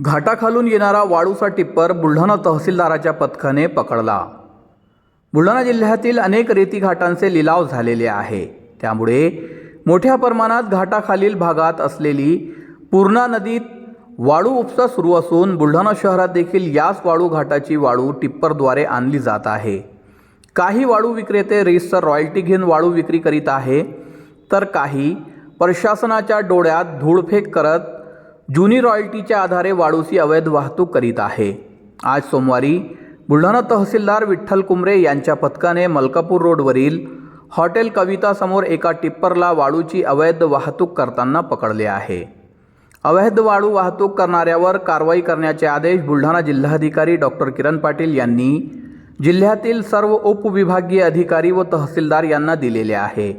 घाटाखालून येणारा वाळूचा टिप्पर बुलढाणा तहसीलदाराच्या पथकाने पकडला. बुलढाणा जिल्ह्यातील अनेक रेती घाटांचे लिलाव झालेले आहे. त्यामुळे मोठ्या प्रमाणात घाटाखालील भागात असलेली पूर्णा नदीत वाळू उपसा सुरू असून बुलढाणा शहरात देखील याच वाळू घाटाची वाळू टिप्परद्वारे आणली जात आहे. काही वाळू विक्रेते रेसचं रॉयल्टी घेऊन वाळू विक्री करीत आहे तर काही प्रशासनाच्या डोळ्यात धूळफेक करत जुनी रॉयल्टीच्या आधारे वाळूची अवैध वाहतूक करीत आहे. आज सोमवारी बुलढाणा तहसीलदार विठ्ठल कुमरे यांच्या पथकाने मलकापूर रोडवरील हॉटेल कवितासमोर एका टिप्परला वाळूची अवैध वाहतूक करताना पकडले आहे. अवैध वाळू वाहतूक करणाऱ्यावर कारवाई करण्याचे आदेश बुलढाणा जिल्हाधिकारी डॉक्टर किरण पाटील यांनी जिल्ह्यातील सर्व उपविभागीय अधिकारी व तहसीलदार यांना दिलेले आहे.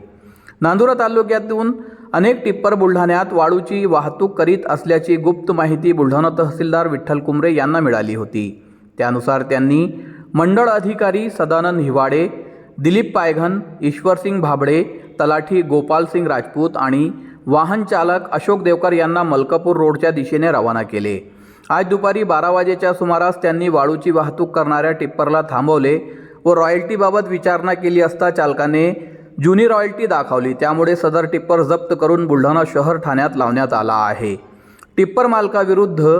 नांदुरा तालुक्यातून अनेक टिप्पर बुलढाण्यात वाळूची वाहतूक करीत असल्याची गुप्त माहिती बुलढाणा तहसीलदार विठ्ठल कुमरे यांना मिळाली होती. त्यानुसार त्यांनी मंडळ अधिकारी सदानंद हिवाडे दिलीप पायघन ईश्वरसिंग भाबडे तलाठी गोपालसिंग राजपूत आणि वाहन चालक अशोक देवकर यांना मलकापूर रोडच्या दिशेने रवाना केले. आज दुपारी बारा वाजेच्या सुमारास त्यांनी वाळूची वाहतूक करणाऱ्या टिप्परला थांबवले व रॉयल्टीबाबत विचारणा केली असता चालकाने जुनी रॉयल्टी दाखवली. त्यामुळे सदर टिप्पर जप्त करून बुलढाणा शहर ठाण्यात लावण्यात आला आहे. टिप्पर मालकाविरुद्ध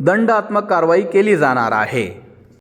दंडात्मक कारवाई केली जाणार आहे.